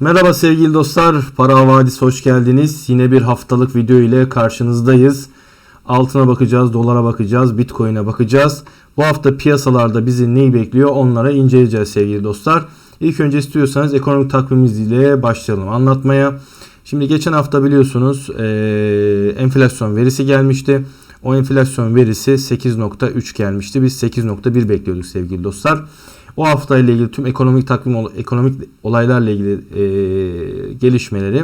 Merhaba sevgili dostlar, Para Havadis hoş geldiniz. Yine bir haftalık video ile karşınızdayız. Altına bakacağız, dolara bakacağız, bitcoin'e bakacağız. Bu hafta piyasalarda bizi neyi bekliyor onlara inceleyeceğiz sevgili dostlar. İlk önce istiyorsanız ekonomik takvimimiz ile başlayalım anlatmaya. Şimdi geçen hafta biliyorsunuz ee, enflasyon verisi gelmişti. O enflasyon verisi 8.3 gelmişti. Biz 8.1 bekliyorduk sevgili dostlar. O hafta ile ilgili tüm ekonomik takvim ekonomik olaylarla ilgili e, gelişmeleri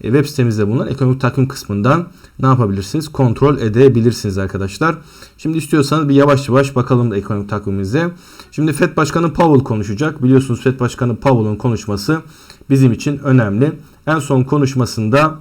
e, web sitemizde bulunan ekonomik takvim kısmından ne yapabilirsiniz? Kontrol edebilirsiniz arkadaşlar. Şimdi istiyorsanız bir yavaş yavaş bakalım da ekonomik takvimimize. Şimdi FED Başkanı Powell konuşacak. Biliyorsunuz FED Başkanı Powell'ın konuşması bizim için önemli. En son konuşmasında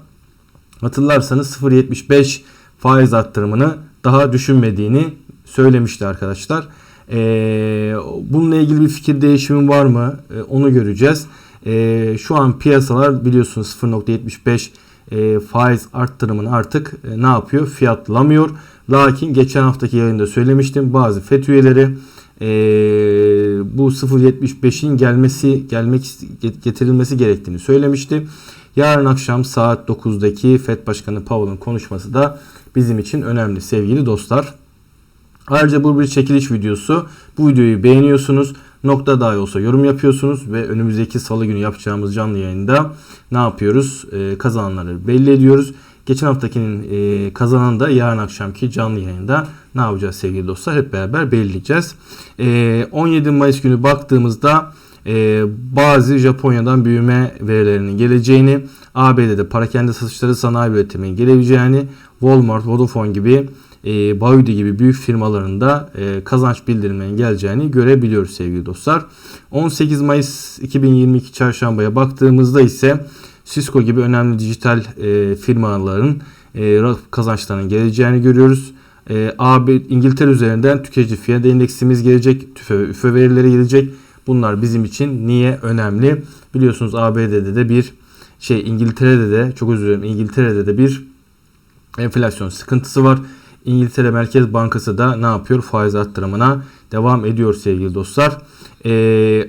hatırlarsanız 0.75 faiz arttırımını daha düşünmediğini söylemişti arkadaşlar. Ee, bununla ilgili bir fikir değişimi var mı? Ee, onu göreceğiz. Ee, şu an piyasalar biliyorsunuz 0.75 e, faiz arttırımını artık e, ne yapıyor? Fiyatlamıyor. Lakin geçen haftaki yayında söylemiştim. Bazı FET üyeleri e, bu 0.75'in gelmesi gelmek getirilmesi gerektiğini söylemişti. Yarın akşam saat 9'daki FED Başkanı Powell'ın konuşması da bizim için önemli sevgili dostlar. Ayrıca bu bir çekiliş videosu. Bu videoyu beğeniyorsunuz. Nokta dahi olsa yorum yapıyorsunuz ve önümüzdeki salı günü yapacağımız canlı yayında ne yapıyoruz? Ee, kazananları belli ediyoruz. Geçen haftakinin e, kazananı da yarın akşamki canlı yayında ne yapacağız sevgili dostlar? Hep beraber belirleyeceğiz. E, 17 Mayıs günü baktığımızda e, bazı Japonya'dan büyüme verilerinin geleceğini, ABD'de parakende satışları sanayi üretiminin gelebileceğini, Walmart, Vodafone gibi e, Baudi gibi büyük firmalarında e, kazanç bildirimlerinin geleceğini görebiliyoruz sevgili dostlar. 18 Mayıs 2022 çarşambaya baktığımızda ise Cisco gibi önemli dijital e, firmaların e, kazançlarının geleceğini görüyoruz. E, AB İngiltere üzerinden tüketici fiyat endeksimiz gelecek, tüfe ve üfe verileri gelecek. Bunlar bizim için niye önemli? Biliyorsunuz ABD'de de bir şey İngiltere'de de çok özür dilerim İngiltere'de de bir enflasyon sıkıntısı var. İngiltere Merkez Bankası da ne yapıyor? Faiz arttırımına devam ediyor sevgili dostlar.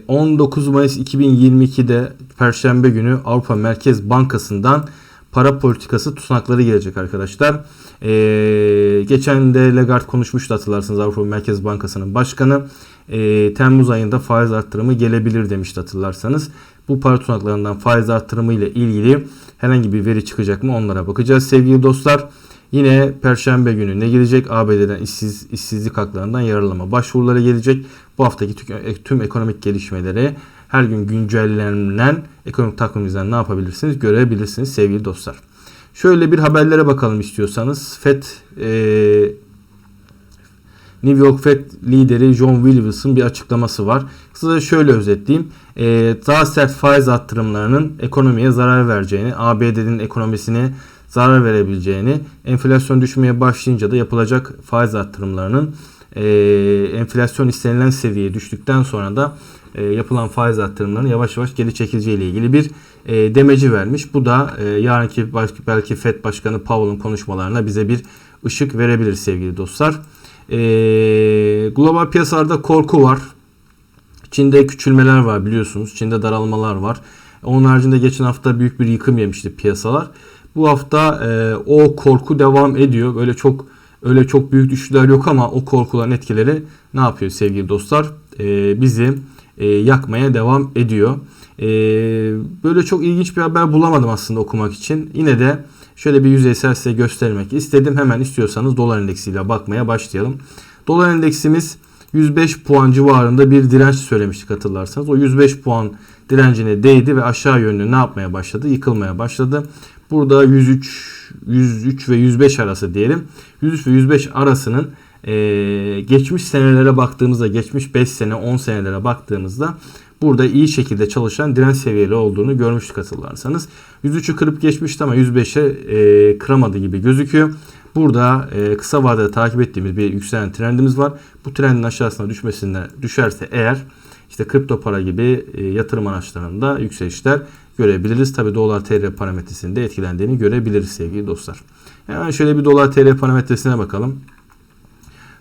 19 Mayıs 2022'de Perşembe günü Avrupa Merkez Bankası'ndan para politikası tutanakları gelecek arkadaşlar. Ee, geçen de Lagarde konuşmuştu hatırlarsınız Avrupa Merkez Bankası'nın başkanı. Ee, Temmuz ayında faiz arttırımı gelebilir demişti hatırlarsanız. Bu para tutanaklarından faiz arttırımı ile ilgili herhangi bir veri çıkacak mı onlara bakacağız sevgili dostlar. Yine Perşembe günü ne gelecek? ABD'den işsiz, işsizlik haklarından yararlama başvuruları gelecek. Bu haftaki tüm ekonomik gelişmeleri her gün güncellenen ekonomik takvimimizden ne yapabilirsiniz? Görebilirsiniz sevgili dostlar. Şöyle bir haberlere bakalım istiyorsanız. FED e, New York Fed lideri John Williams'ın bir açıklaması var. Kısaca şöyle özetleyeyim. E, daha sert faiz arttırımlarının ekonomiye zarar vereceğini, ABD'nin ekonomisine zarar verebileceğini, enflasyon düşmeye başlayınca da yapılacak faiz arttırımlarının e, enflasyon istenilen seviyeye düştükten sonra da e, yapılan faiz arttırımlarının yavaş yavaş geri çekileceği ile ilgili bir e, demeci vermiş. Bu da e, yarınki baş, belki FED Başkanı Powell'ın konuşmalarına bize bir ışık verebilir sevgili dostlar. E, global piyasalarda korku var. Çin'de küçülmeler var biliyorsunuz. Çin'de daralmalar var. Onun haricinde geçen hafta büyük bir yıkım yemişti piyasalar. Bu hafta e, o korku devam ediyor. Böyle çok öyle çok büyük düşüşler yok ama o korkuların etkileri ne yapıyor sevgili dostlar? E, bizi e, yakmaya devam ediyor. E, böyle çok ilginç bir haber bulamadım aslında okumak için. Yine de şöyle bir yüzeysel size göstermek istedim. Hemen istiyorsanız dolar endeksiyle bakmaya başlayalım. Dolar endeksimiz 105 puan civarında bir direnç söylemiştik hatırlarsanız. O 105 puan direncine değdi ve aşağı yönlü ne yapmaya başladı? Yıkılmaya başladı. Burada 103, 103 ve 105 arası diyelim. 103 ve 105 arasının e, geçmiş senelere baktığımızda, geçmiş 5 sene, 10 senelere baktığımızda burada iyi şekilde çalışan direnç seviyeli olduğunu görmüştük hatırlarsanız. 103'ü kırıp geçmişti ama 105'e e, kıramadı gibi gözüküyor. Burada e, kısa vadede takip ettiğimiz bir yükselen trendimiz var. Bu trendin aşağısına düşmesine düşerse eğer işte kripto para gibi e, yatırım araçlarında yükselişler görebiliriz. Tabi dolar TL parametresinde etkilendiğini görebiliriz sevgili dostlar. Hemen şöyle bir dolar TL parametresine bakalım.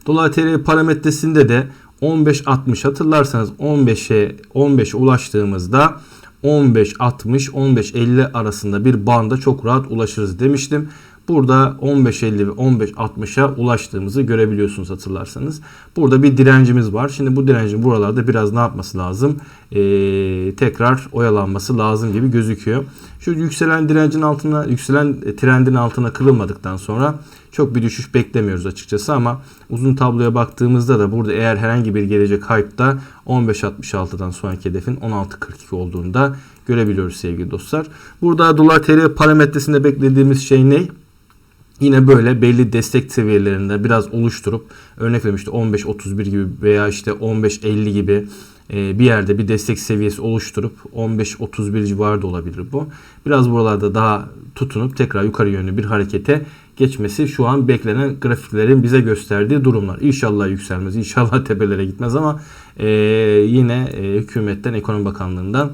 Dolar TL parametresinde de 15.60 hatırlarsanız 15'e 15'e ulaştığımızda 15.60-15.50 arasında bir banda çok rahat ulaşırız demiştim. Burada 15.50 ve 15.60'a ulaştığımızı görebiliyorsunuz hatırlarsanız. Burada bir direncimiz var. Şimdi bu direncin buralarda biraz ne yapması lazım? Ee, tekrar oyalanması lazım gibi gözüküyor. Şu yükselen direncin altına, yükselen trendin altına kırılmadıktan sonra çok bir düşüş beklemiyoruz açıkçası ama uzun tabloya baktığımızda da burada eğer herhangi bir gelecek hype'da 15.66'dan sonraki hedefin 16.42 olduğunu da görebiliyoruz sevgili dostlar. Burada dolar TL parametresinde beklediğimiz şey ne? Yine böyle belli destek seviyelerinde biraz oluşturup örnek vermişti 15.31 gibi veya işte 15.50 gibi e, bir yerde bir destek seviyesi oluşturup 15.31 civarı olabilir bu. Biraz buralarda daha tutunup tekrar yukarı yönlü bir harekete geçmesi şu an beklenen grafiklerin bize gösterdiği durumlar. İnşallah yükselmez, inşallah tepelere gitmez ama e, yine e, hükümetten, ekonomi bakanlığından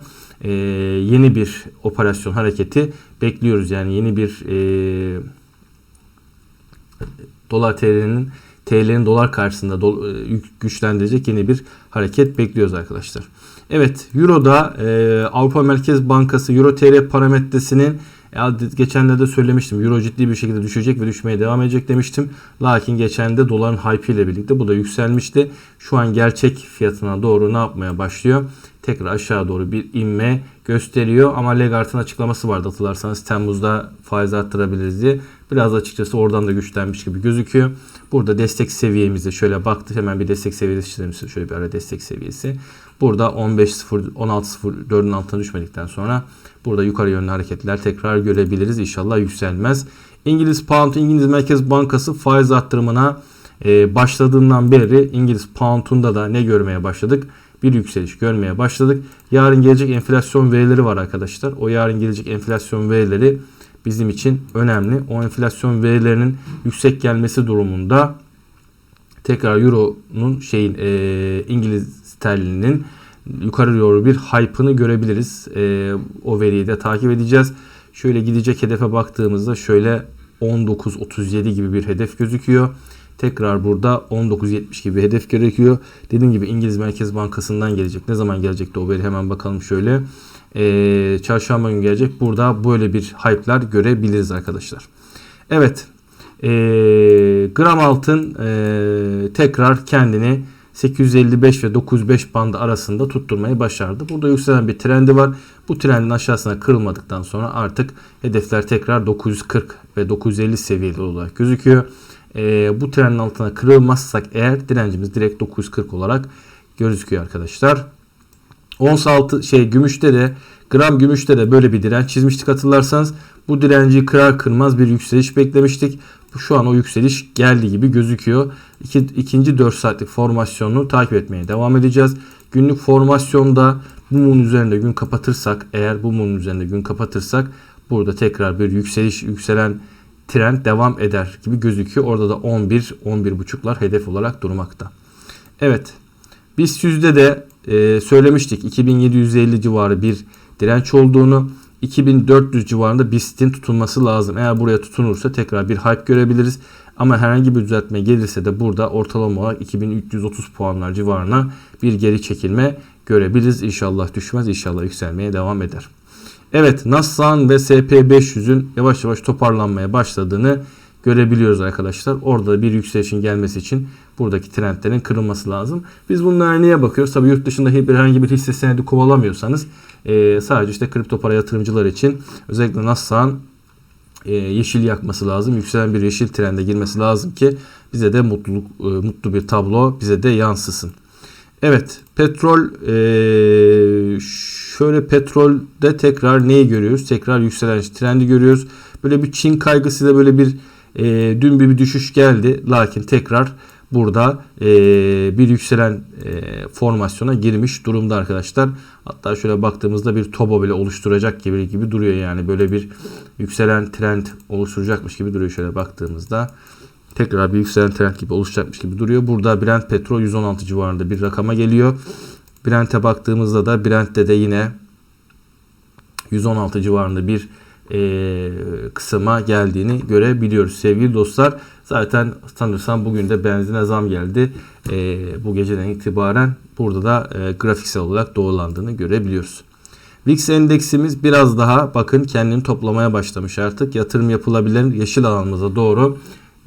yeni bir operasyon hareketi bekliyoruz. Yani yeni bir dolar TL'nin TL'nin dolar karşısında do, e, güçlendirecek yeni bir hareket bekliyoruz arkadaşlar. Evet Euro'da e, Avrupa Merkez Bankası Euro TL parametresinin ya geçenlerde söylemiştim. Euro ciddi bir şekilde düşecek ve düşmeye devam edecek demiştim. Lakin geçen de doların hype ile birlikte bu da yükselmişti. Şu an gerçek fiyatına doğru ne yapmaya başlıyor? Tekrar aşağı doğru bir inme gösteriyor. Ama Lagarde'ın açıklaması vardı hatırlarsanız Temmuz'da faiz arttırabiliriz diye. Biraz açıkçası oradan da güçlenmiş gibi gözüküyor. Burada destek seviyemize şöyle baktık. Hemen bir destek seviyesi çizelim. Şöyle bir ara destek seviyesi. Burada 15.0 16.04'ün altına düşmedikten sonra burada yukarı yönlü hareketler tekrar görebiliriz. İnşallah yükselmez. İngiliz Pound İngiliz Merkez Bankası faiz arttırımına e, başladığından beri İngiliz Pound'unda da ne görmeye başladık? Bir yükseliş görmeye başladık. Yarın gelecek enflasyon verileri var arkadaşlar. O yarın gelecek enflasyon verileri bizim için önemli. O enflasyon verilerinin yüksek gelmesi durumunda tekrar Euro'nun şeyin e, İngiliz sterlinin yukarı doğru bir hype'ını görebiliriz. E, o veriyi de takip edeceğiz. Şöyle gidecek hedefe baktığımızda şöyle 19.37 gibi bir hedef gözüküyor. Tekrar burada 19.70 gibi bir hedef gerekiyor. Dediğim gibi İngiliz Merkez Bankası'ndan gelecek. Ne zaman gelecekti o veri hemen bakalım şöyle. Ee, çarşamba günü gelecek. Burada böyle bir hype'lar görebiliriz arkadaşlar. Evet. Ee, gram altın e, tekrar kendini 855 ve 905 bandı arasında tutturmayı başardı. Burada yükselen bir trendi var. Bu trendin aşağısına kırılmadıktan sonra artık hedefler tekrar 940 ve 950 seviyeli olarak gözüküyor. E, bu trendin altına kırılmazsak eğer direncimiz direkt 940 olarak gözüküyor arkadaşlar. Ons altı şey gümüşte de gram gümüşte de böyle bir direnç çizmiştik hatırlarsanız. Bu direnci kırar kırmaz bir yükseliş beklemiştik. Şu an o yükseliş geldi gibi gözüküyor. İki, ikinci 4 saatlik formasyonunu takip etmeye devam edeceğiz. Günlük formasyonda bu mumun üzerinde gün kapatırsak eğer bu mumun üzerinde gün kapatırsak burada tekrar bir yükseliş yükselen trend devam eder gibi gözüküyor. Orada da 11 11.5'lar hedef olarak durmakta. Evet. Biz yüzde de e, söylemiştik 2750 civarı bir direnç olduğunu 2400 civarında BIST'in tutulması lazım. Eğer buraya tutunursa tekrar bir hype görebiliriz. Ama herhangi bir düzeltme gelirse de burada ortalama olarak 2330 puanlar civarına bir geri çekilme görebiliriz. İnşallah düşmez, inşallah yükselmeye devam eder. Evet Nassan ve SP500'ün yavaş yavaş toparlanmaya başladığını görebiliyoruz arkadaşlar. Orada bir yükselişin gelmesi için buradaki trendlerin kırılması lazım. Biz bunlara niye bakıyoruz? Tabii yurt dışında herhangi bir hisse senedi kovalamıyorsanız e, sadece işte kripto para yatırımcılar için özellikle Nassan e, yeşil yakması lazım. Yükselen bir yeşil trende girmesi lazım ki bize de mutluluk e, mutlu bir tablo bize de yansısın. Evet petrol e, şöyle petrolde tekrar neyi görüyoruz? Tekrar yükselen trendi görüyoruz. Böyle bir Çin kaygısıyla böyle bir e, dün bir, bir düşüş geldi. Lakin tekrar burada e, bir yükselen e, formasyona girmiş durumda arkadaşlar. Hatta şöyle baktığımızda bir tobo bile oluşturacak gibi gibi duruyor yani. Böyle bir yükselen trend oluşturacakmış gibi duruyor şöyle baktığımızda. Tekrar bir yükselen trend gibi oluşacakmış gibi duruyor. Burada Brent petrol 116 civarında bir rakama geliyor. Brent'e baktığımızda da Brent'te de yine 116 civarında bir e, kısıma geldiğini görebiliyoruz sevgili dostlar. Zaten sanırsam bugün de benzine zam geldi. E, bu geceden itibaren burada da e, grafiksel olarak doğrulandığını görebiliyoruz. VIX endeksimiz biraz daha bakın kendini toplamaya başlamış artık. Yatırım yapılabilir yeşil alanımıza doğru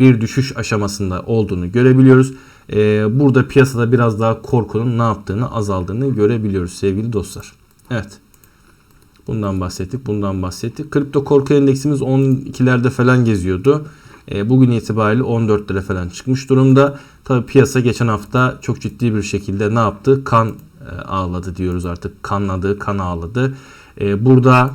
bir düşüş aşamasında olduğunu görebiliyoruz. Ee, burada piyasada biraz daha korkunun ne yaptığını azaldığını görebiliyoruz sevgili dostlar. Evet. Bundan bahsettik. Bundan bahsettik. Kripto korku endeksimiz 12'lerde falan geziyordu. E, bugün itibariyle 14 lira falan çıkmış durumda. Tabi piyasa geçen hafta çok ciddi bir şekilde ne yaptı? Kan e, ağladı diyoruz artık. Kanladı, kan ağladı. E, burada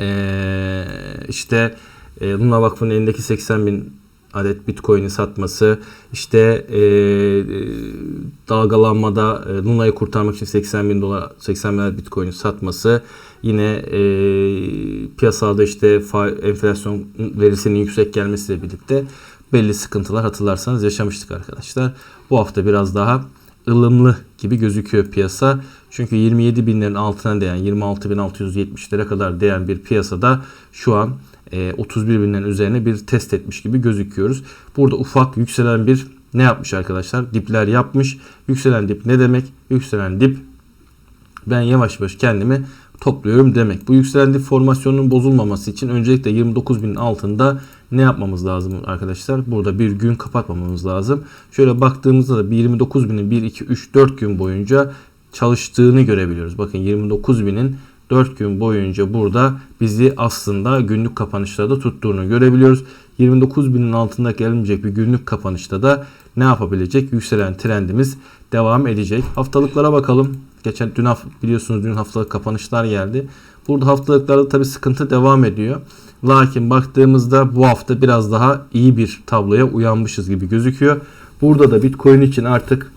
e, işte e, Luna Vakfı'nın elindeki 80 bin adet Bitcoin'i satması, işte e, e, dalgalanmada e, Luna'yı kurtarmak için 80 bin dolar 80 bin adet Bitcoin'i satması, yine e, piyasada işte fa, enflasyon verisinin yüksek gelmesiyle birlikte belli sıkıntılar hatırlarsanız yaşamıştık arkadaşlar. Bu hafta biraz daha ılımlı gibi gözüküyor piyasa. Çünkü 27 binlerin altına değen 26.670'lere kadar değen bir piyasada şu an 31 e, binlerin üzerine bir test etmiş gibi gözüküyoruz. Burada ufak yükselen bir ne yapmış arkadaşlar? Dipler yapmış. Yükselen dip ne demek? Yükselen dip ben yavaş yavaş kendimi topluyorum demek. Bu yükselen dip formasyonunun bozulmaması için öncelikle 29 binin altında ne yapmamız lazım arkadaşlar? Burada bir gün kapatmamamız lazım. Şöyle baktığımızda da 29 binin 1, 2, 3, 4 gün boyunca çalıştığını görebiliyoruz. Bakın 29 binin 4 gün boyunca burada bizi aslında günlük kapanışlarda tuttuğunu görebiliyoruz. 29 binin altında gelmeyecek bir günlük kapanışta da ne yapabilecek? Yükselen trendimiz devam edecek. Haftalıklara bakalım. Geçen dün biliyorsunuz dün haftalık kapanışlar geldi. Burada haftalıklarda tabi sıkıntı devam ediyor. Lakin baktığımızda bu hafta biraz daha iyi bir tabloya uyanmışız gibi gözüküyor. Burada da Bitcoin için artık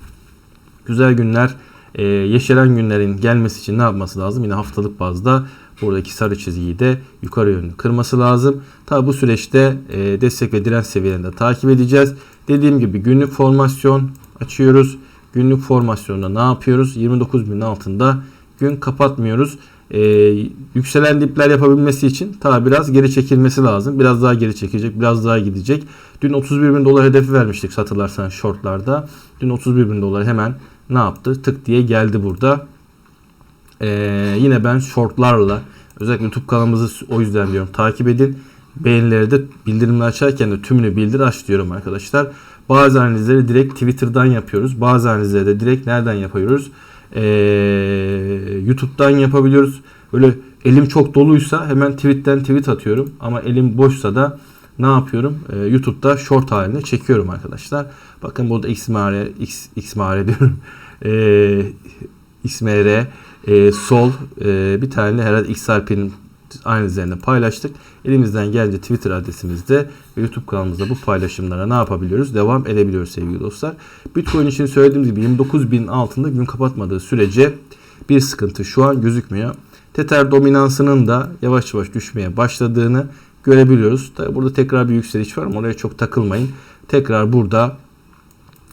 güzel günler e, yeşeren günlerin gelmesi için ne yapması lazım? Yine haftalık bazda buradaki sarı çizgiyi de yukarı yönlü kırması lazım. Tabi bu süreçte e, destek ve direnç seviyelerinde takip edeceğiz. Dediğim gibi günlük formasyon açıyoruz. Günlük formasyonda ne yapıyoruz? 29 bin altında gün kapatmıyoruz. Ee, yükselen dipler yapabilmesi için tabi biraz geri çekilmesi lazım. Biraz daha geri çekecek, biraz daha gidecek. Dün 31 bin dolar hedefi vermiştik hatırlarsan shortlarda. Dün 31 bin dolar hemen ne yaptı? Tık diye geldi burada. Ee, yine ben shortlarla özellikle YouTube kanalımızı o yüzden diyorum takip edin. Beğenileri de bildirimleri açarken de tümünü bildir aç diyorum arkadaşlar. Bazı analizleri direkt Twitter'dan yapıyoruz. Bazı analizleri de direkt nereden yapıyoruz? Ee, YouTube'dan yapabiliyoruz. Böyle elim çok doluysa hemen tweetten tweet atıyorum. Ama elim boşsa da ne yapıyorum? Ee, YouTube'da short halinde çekiyorum arkadaşlar. Bakın burada XMR, X, XMR diyorum. Ee, XMR, e, sol e, bir tane herhalde XRP'nin aynı üzerinde paylaştık. Elimizden gelince Twitter adresimizde ve YouTube kanalımızda bu paylaşımlara ne yapabiliyoruz? Devam edebiliyoruz sevgili dostlar. Bitcoin için söylediğim gibi 29 bin altında gün kapatmadığı sürece bir sıkıntı şu an gözükmüyor. Tether dominansının da yavaş yavaş düşmeye başladığını görebiliyoruz. Tabi burada tekrar bir yükseliş var ama oraya çok takılmayın. Tekrar burada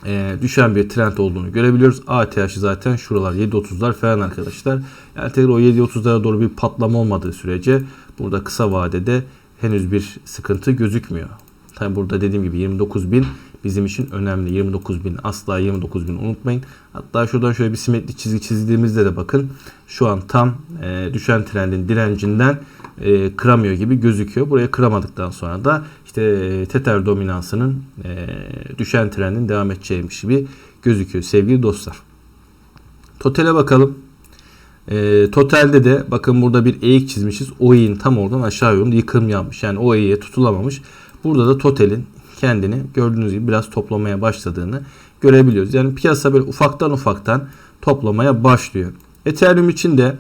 e, düşen bir trend olduğunu görebiliyoruz. ATH'i zaten şuralar 7.30'lar falan arkadaşlar. Yani tekrar o 7.30'lara doğru bir patlama olmadığı sürece burada kısa vadede henüz bir sıkıntı gözükmüyor. Tabi burada dediğim gibi 29 bin bizim için önemli. 29 bin asla 29 bin unutmayın. Hatta şuradan şöyle bir simetri çizgi çizdiğimizde de bakın şu an tam e, düşen trendin direncinden e, kıramıyor gibi gözüküyor. Buraya kıramadıktan sonra da işte e, Tether dominansının e, düşen trendin devam edeceğiymiş gibi gözüküyor sevgili dostlar. Total'e bakalım. E, totalde de bakın burada bir eğik çizmişiz. O eğin tam oradan aşağı yönlü yıkım yapmış. Yani o eğiye tutulamamış. Burada da totalin kendini gördüğünüz gibi biraz toplamaya başladığını görebiliyoruz. Yani piyasa böyle ufaktan ufaktan toplamaya başlıyor. Ethereum için de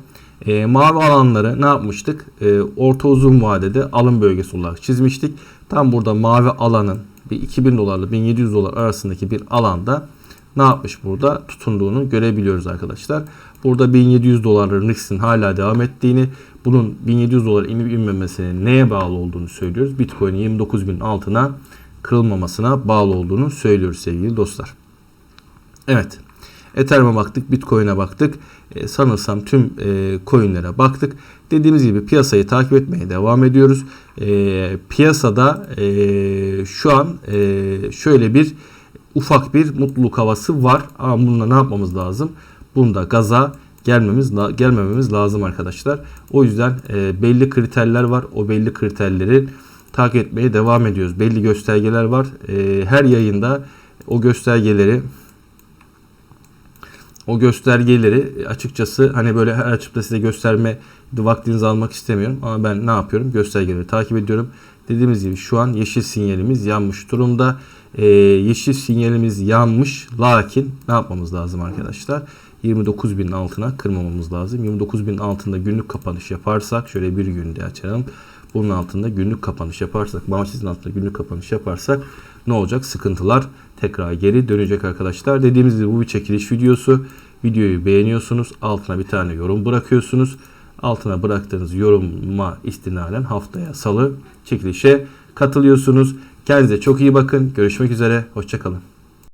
e, mavi alanları ne yapmıştık? E, orta uzun vadede alım bölgesi olarak çizmiştik. Tam burada mavi alanın bir 2000 dolarla 1700 dolar arasındaki bir alanda ne yapmış burada? Tutunduğunu görebiliyoruz arkadaşlar. Burada 1700 dolarların riskinin hala devam ettiğini, bunun 1700 dolar inip inmemesinin neye bağlı olduğunu söylüyoruz. Bitcoin'in 29 bin altına kırılmamasına bağlı olduğunu söylüyoruz sevgili dostlar. Evet. Ethereum'a baktık, Bitcoin'e baktık. E, sanırsam tüm e, coinlere baktık. Dediğimiz gibi piyasayı takip etmeye devam ediyoruz. E, piyasada e, şu an e, şöyle bir ufak bir mutluluk havası var. Ama bununla ne yapmamız lazım? Bunda gaza gelmemiz gelmememiz lazım arkadaşlar. O yüzden e, belli kriterler var. O belli kriterleri takip etmeye devam ediyoruz. Belli göstergeler var. E, her yayında o göstergeleri o göstergeleri açıkçası hani böyle her açıkta size gösterme vaktinizi almak istemiyorum ama ben ne yapıyorum? Göstergeleri takip ediyorum. Dediğimiz gibi şu an yeşil sinyalimiz yanmış durumda. Ee, yeşil sinyalimiz yanmış lakin ne yapmamız lazım arkadaşlar? 29.000'in altına kırmamamız lazım. 29.000'in altında günlük kapanış yaparsak şöyle bir günde açalım. Bunun altında günlük kapanış yaparsak, bağımsızın altında günlük kapanış yaparsak ne olacak? Sıkıntılar tekrar geri dönecek arkadaşlar. Dediğimiz gibi bu bir çekiliş videosu. Videoyu beğeniyorsunuz. Altına bir tane yorum bırakıyorsunuz. Altına bıraktığınız yoruma istinaden haftaya salı çekilişe katılıyorsunuz. Kendinize çok iyi bakın. Görüşmek üzere. Hoşçakalın.